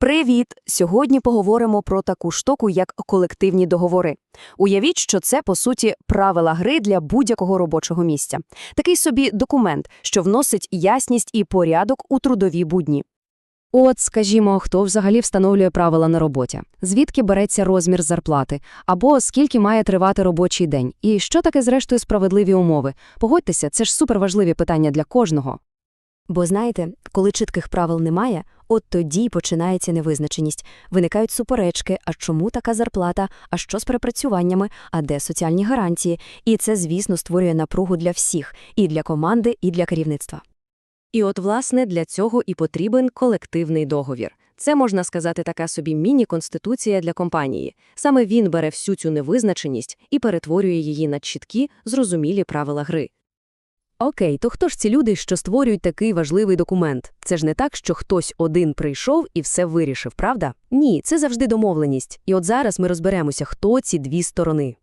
Привіт! Сьогодні поговоримо про таку штуку, як колективні договори. Уявіть, що це, по суті, правила гри для будь-якого робочого місця. Такий собі документ, що вносить ясність і порядок у трудові будні. От, скажімо, хто взагалі встановлює правила на роботі, звідки береться розмір зарплати, або скільки має тривати робочий день, і що таке, зрештою, справедливі умови. Погодьтеся, це ж суперважливі питання для кожного. Бо знаєте, коли чітких правил немає, от тоді починається невизначеність. Виникають суперечки, а чому така зарплата, а що з перепрацюваннями, а де соціальні гарантії. І це, звісно, створює напругу для всіх – і для команди, і для керівництва. І от, власне, для цього і потрібен колективний договір. Це, можна сказати, така собі міні-конституція для компанії. Саме він бере всю цю невизначеність і перетворює її на чіткі, зрозумілі правила гри. Окей, то хто ж ці люди, що створюють такий важливий документ? Це ж не так, що хтось один прийшов і все вирішив, правда? Ні, це завжди домовленість. І от зараз ми розберемося, хто ці дві сторони.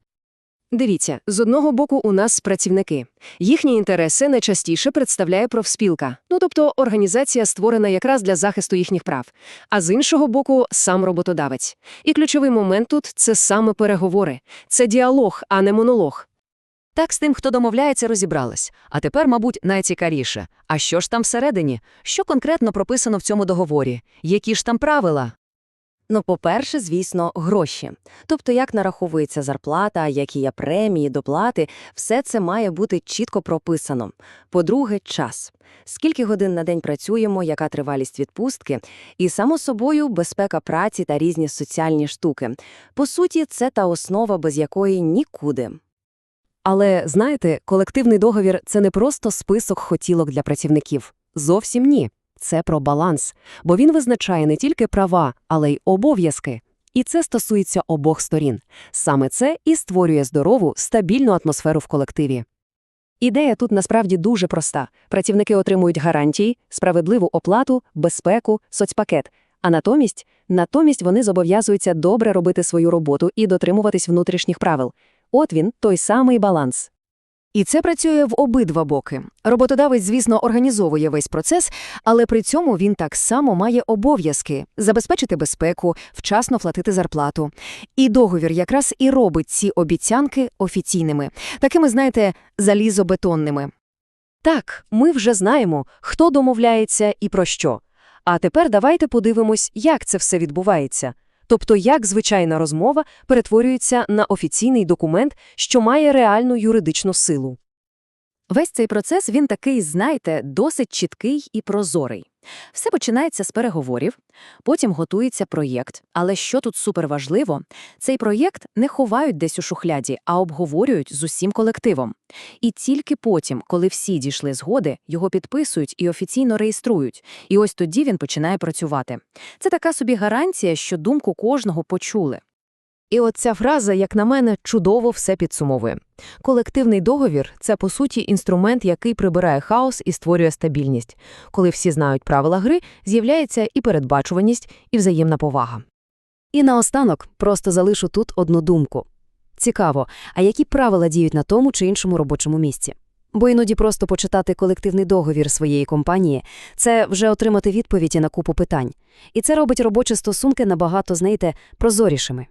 Дивіться, з одного боку у нас працівники. Їхні інтереси найчастіше представляє профспілка, ну тобто організація створена якраз для захисту їхніх прав. А з іншого боку, сам роботодавець. І ключовий момент тут це саме переговори. Це діалог, а не монолог. Так з тим, хто домовляється, розібрались. А тепер, мабуть, найцікавіше. А що ж там всередині? Що конкретно прописано в цьому договорі? Які ж там правила? Ну, по-перше, звісно, гроші. Тобто, як нараховується зарплата, які є премії, доплати, все це має бути чітко прописано. По-друге, час. Скільки годин на день працюємо, яка тривалість відпустки, і, само собою, безпека праці та різні соціальні штуки. По суті, це та основа, без якої нікуди. Але, знаєте, колективний договір – це не просто список хотілок для працівників. Зовсім ні. Це про баланс, бо він визначає не тільки права, але й обов'язки. І це стосується обох сторін. Саме це і створює здорову, стабільну атмосферу в колективі. Ідея тут насправді дуже проста. Працівники отримують гарантії, справедливу оплату, безпеку, соцпакет. А натомість, натомість вони зобов'язуються добре робити свою роботу і дотримуватись внутрішніх правил. От він, той самий баланс. І це працює в обидва боки. Роботодавець, звісно, організовує весь процес, але при цьому він так само має обов'язки забезпечити безпеку, вчасно платити зарплату. І договір якраз і робить ці обіцянки офіційними, такими, знаєте, залізобетонними. Так, ми вже знаємо, хто домовляється і про що. А тепер давайте подивимось, як це все відбувається. Тобто, як звичайна розмова перетворюється на офіційний документ, що має реальну юридичну силу. Весь цей процес, він такий, знаєте, досить чіткий і прозорий. Все починається з переговорів, потім готується проєкт. Але що тут суперважливо, цей проєкт не ховають десь у шухляді, а обговорюють з усім колективом. І тільки потім, коли всі дійшли згоди, його підписують і офіційно реєструють. І ось тоді він починає працювати. Це така собі гарантія, що думку кожного почули. І от ця фраза, як на мене, чудово все підсумовує. Колективний договір це, по суті, інструмент, який прибирає хаос і створює стабільність. Коли всі знають правила гри, з'являється і передбачуваність, і взаємна повага. І наостанок просто залишу тут одну думку. Цікаво, а які правила діють на тому чи іншому робочому місці? Бо іноді просто почитати колективний договір своєї компанії – це вже отримати відповіді на купу питань. І це робить робочі стосунки набагато, знаєте, прозорішими.